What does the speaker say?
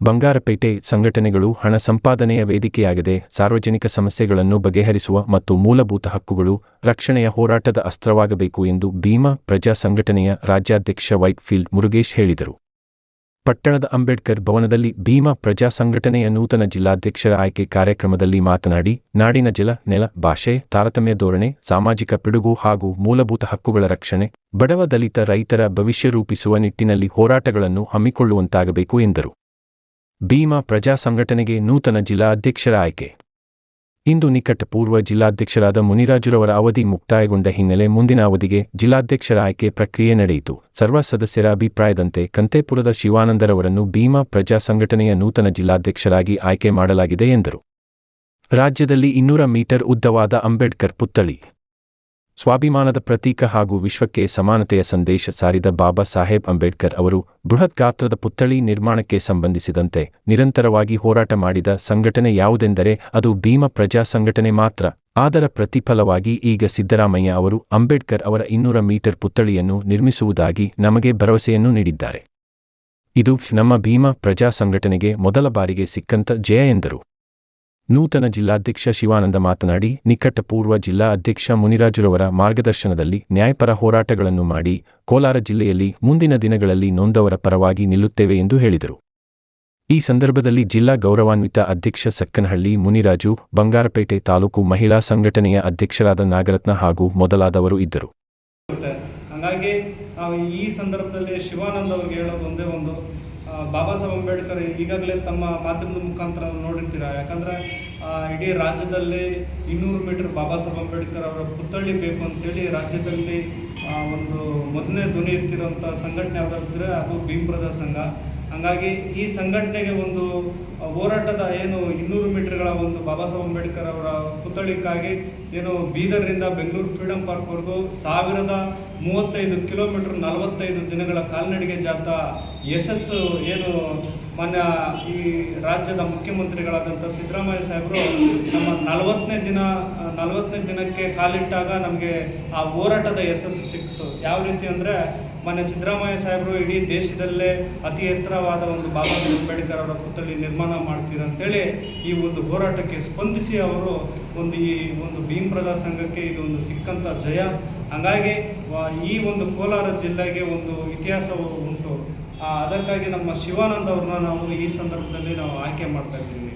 ಬಂಗಾರಪೇಟೆ ಸಂಘಟನೆಗಳು ಹಣ ಸಂಪಾದನೆಯ ವೇದಿಕೆಯಾಗಿದೆ ಸಾರ್ವಜನಿಕ ಸಮಸ್ಯೆಗಳನ್ನು ಬಗೆಹರಿಸುವ ಮತ್ತು ಮೂಲಭೂತ ಹಕ್ಕುಗಳು ರಕ್ಷಣೆಯ ಹೋರಾಟದ ಅಸ್ತ್ರವಾಗಬೇಕು ಎಂದು ಭೀಮಾ ಪ್ರಜಾ ಸಂಘಟನೆಯ ರಾಜ್ಯಾಧ್ಯಕ್ಷ ವೈಟ್ಫೀಲ್ಡ್ ಮುರುಗೇಶ್ ಹೇಳಿದರು. ಪಟ್ಟಣದ ಅಂಬೇಡ್ಕರ್ ಭವನದಲ್ಲಿ ಭೀಮಾ ಪ್ರಜಾ ಸಂಘಟನೆಯ ನೂತನ ಜಿಲ್ಲಾಧ್ಯಕ್ಷರ ಆಯ್ಕೆ ಕಾರ್ಯಕ್ರಮದಲ್ಲಿ ಮಾತನಾಡಿ, ನಾಡಿನ ಜಲ, ನೆಲ, ಭಾಷೆ, ತಾರತಮ್ಯ ಧೋರಣೆ, ಸಾಮಾಜಿಕ ಪಿಡುಗು ಹಾಗೂ ಮೂಲಭೂತ ಹಕ್ಕುಗಳ ರಕ್ಷಣೆ, ಬಡವ ದಲಿತ ರೈತರ ಭವಿಷ್ಯ ರೂಪಿಸುವ ನಿಟ್ಟಿನಲ್ಲಿ ಹೋರಾಟಗಳನ್ನು ಹಮ್ಮಿಕೊಳ್ಳುವಂತಾಗಬೇಕು ಎಂದರು. ಭೀಮಾ ಪ್ರಜಾ ಸಂಘಟನೆಗೆ ನೂತನ ಜಿಲ್ಲಾ ಅಧ್ಯಕ್ಷರ ಆಯ್ಕೆ ಇಂದು ನಿಕಟಪೂರ್ವ ಜಿಲ್ಲಾಧ್ಯಕ್ಷರಾದ ಮುನಿರಾಜುರವರ ಅವಧಿ ಮುಕ್ತಾಯಗೊಂಡ ಹಿನ್ನೆಲೆ ಮುಂದಿನ ಅವಧಿಗೆ ಜಿಲ್ಲಾಧ್ಯಕ್ಷರ ಆಯ್ಕೆ ಪ್ರಕ್ರಿಯೆ ನಡೆಯಿತು. ಸರ್ವ ಸದಸ್ಯರ ಅಭಿಪ್ರಾಯದಂತೆ ಕಂತೇಪುರದ ಶಿವಾನಂದರವರನ್ನು ಭೀಮಾ ಪ್ರಜಾ ಸಂಘಟನೆಯ ನೂತನ ಜಿಲ್ಲಾಧ್ಯಕ್ಷರಾಗಿ ಆಯ್ಕೆ ಮಾಡಲಾಗಿದೆ ಎಂದರು. ರಾಜ್ಯದಲ್ಲಿ ಇನ್ನೂರ ಮೀಟರ್ ಉದ್ದವಾದ ಅಂಬೇಡ್ಕರ್ ಪುತ್ಥಳಿ. ಸ್ವಾಭಿಮಾನದ ಪ್ರತೀಕ ಹಾಗೂ ವಿಶ್ವಕ್ಕೆ ಸಮಾನತೆಯ ಸಂದೇಶ ಸಾರಿದ ಬಾಬಾ ಸಾಹೇಬ್ ಅಂಬೇಡ್ಕರ್ ಅವರು ಬೃಹತ್ ಗಾತ್ರದ ಪುತ್ಥಳಿ ನಿರ್ಮಾಣಕ್ಕೆ ಸಂಬಂಧಿಸಿದಂತೆ ನಿರಂತರವಾಗಿ ಹೋರಾಟ ಮಾಡಿದ ಸಂಘಟನೆ ಯಾವುದೆಂದರೆ ಅದು ಭೀಮ ಪ್ರಜಾ ಸಂಘಟನೆ ಮಾತ್ರ. ಅದರ ಪ್ರತಿಫಲವಾಗಿ ಈಗ ಸಿದ್ದರಾಮಯ್ಯ ಅವರು ಅಂಬೇಡ್ಕರ್ ಅವರ ಇನ್ನೂರ ಮೀಟರ್ ಪುತ್ಥಳಿಯನ್ನು ನಿರ್ಮಿಸುವುದಾಗಿ ನಮಗೆ ಭರವಸೆಯನ್ನು ನೀಡಿದ್ದಾರೆ. ಇದು ನಮ್ಮ ಭೀಮ ಪ್ರಜಾ ಸಂಘಟನೆಗೆ ಮೊದಲ ಬಾರಿಗೆ ಸಿಕ್ಕಂತ ಜಯ ಎಂದರು. ನೂತನ ಜಿಲ್ಲಾಧ್ಯಕ್ಷ ಶಿವಾನಂದ ಮಾತನಾಡಿ, ನಿಕಟಪೂರ್ವ ಜಿಲ್ಲಾ ಅಧ್ಯಕ್ಷ ಮುನಿರಾಜುರವರ ಮಾರ್ಗದರ್ಶನದಲ್ಲಿ ನ್ಯಾಯಪರ ಹೋರಾಟಗಳನ್ನು ಮಾಡಿ ಕೋಲಾರ ಜಿಲ್ಲೆಯಲ್ಲಿ ಮುಂದಿನ ದಿನಗಳಲ್ಲಿ ನೊಂದವರ ಪರವಾಗಿ ನಿಲ್ಲುತ್ತೇವೆ ಎಂದು ಹೇಳಿದರು. ಈ ಸಂದರ್ಭದಲ್ಲಿ ಜಿಲ್ಲಾ ಗೌರವಾನ್ವಿತ ಅಧ್ಯಕ್ಷ ಸಕ್ಕನಹಳ್ಳಿ, ಮುನಿರಾಜು, ಬಂಗಾರಪೇಟೆ ತಾಲೂಕು ಮಹಿಳಾ ಸಂಘಟನೆಯ ಅಧ್ಯಕ್ಷರಾದ ನಾಗರತ್ನ ಹಾಗೂ ಮೊದಲಾದವರು ಇದ್ದರು. ಹಾಗಾಗಿ ಈ ಸಂದರ್ಭದಲ್ಲಿ ಶಿವಾನಂದ ಅವ್ರಿಗೆ ಹೇಳೋದು ಒಂದೇ ಒಂದು. ಬಾಬಾ ಸಾಹೇಬ್ ಅಂಬೇಡ್ಕರ್ ಈಗಾಗಲೇ ತಮ್ಮ ಮಾಧ್ಯಮದ ಮುಖಾಂತರ ನೋಡಿರ್ತೀರ? ಯಾಕಂದ್ರೆ ಇಡೀ ರಾಜ್ಯದಲ್ಲಿ ಇನ್ನೂರು ಮೀಟರ್ ಬಾಬಾ ಸಾಹೇಬ್ ಅಂಬೇಡ್ಕರ್ ಅವರ ಪುತ್ಥಳಿ ಬೇಕು ಅಂತೇಳಿ ರಾಜ್ಯದಲ್ಲಿ ಒಂದು ಮೊದಲನೇ ಧ್ವನಿ ಎತ್ತಿರುವಂಥ ಸಂಘಟನೆ ಯಾವುದಾದ್ರೆ ಅದು ಭೀಮ್ರದ ಸಂಘ. ಹಂಗಾಗಿ ಈ ಸಂಘಟನೆಗೆ ಒಂದು ಹೋರಾಟದ ಏನು ಇನ್ನೂರು ಮೀಟರ್ಗಳ ಒಂದು ಬಾಬಾ ಸಾಹೇಬ್ ಅಂಬೇಡ್ಕರ್ ಅವರ ಪುತ್ಥಳಿಕ್ಕಾಗಿ ಏನು ಬೀದರ್ನಿಂದ ಬೆಂಗಳೂರು ಫ್ರೀಡಂ ಪಾರ್ಕ್ವರೆಗೂ ಸಾವಿರದ ಮೂವತ್ತೈದು ಕಿಲೋಮೀಟರ್ ನಲವತ್ತೈದು ದಿನಗಳ ಕಾಲ್ನಡಿಗೆ ಜಾಥಾ ಯಶಸ್ಸು ಏನು ಮಾನ್ಯ ಈ ರಾಜ್ಯದ ಮುಖ್ಯಮಂತ್ರಿಗಳಾದಂಥ ಸಿದ್ದರಾಮಯ್ಯ ಸಾಹೇಬರು ನಮ್ಮ ನಲವತ್ತನೇ ದಿನ, ನಲವತ್ತನೇ ದಿನಕ್ಕೆ ಕಾಲಿಟ್ಟಾಗ ನಮಗೆ ಆ ಹೋರಾಟದ ಯಶಸ್ಸು ಸಿಕ್ತು ಯಾವ ರೀತಿ ಅಂದರೆ ಮೊನ್ನೆ ಸಿದ್ದರಾಮಯ್ಯ ಸಾಹೇಬರು ಇಡೀ ದೇಶದಲ್ಲೇ ಅತಿ ಎತ್ತರವಾದ ಒಂದು ಬಾಬಾ ಸಾಹೇಬ್ ಅಂಬೇಡ್ಕರ್ ಅವರ ಪುತ್ಥಳಿ ನಿರ್ಮಾಣ ಮಾಡ್ತೀರ ಅಂತೇಳಿ ಈ ಒಂದು ಹೋರಾಟಕ್ಕೆ ಸ್ಪಂದಿಸಿ ಅವರು ಒಂದು ಈ ಒಂದು ಭೀಮ್ರದ ಸಂಘಕ್ಕೆ ಇದು ಒಂದು ಸಿಕ್ಕಂಥ ಜಯ. ಹಂಗಾಗಿ ಈ ಒಂದು ಕೋಲಾರ ಜಿಲ್ಲೆಗೆ ಒಂದು ಇತಿಹಾಸ ಉಂಟು. ಅದಕ್ಕಾಗಿ ನಮ್ಮ ಶಿವಾನಂದ್ ಅವ್ರನ್ನ ನಾವು ಈ ಸಂದರ್ಭದಲ್ಲಿ ನಾವು ಆಯ್ಕೆ ಮಾಡ್ತಾ ಇದ್ದೀವಿ.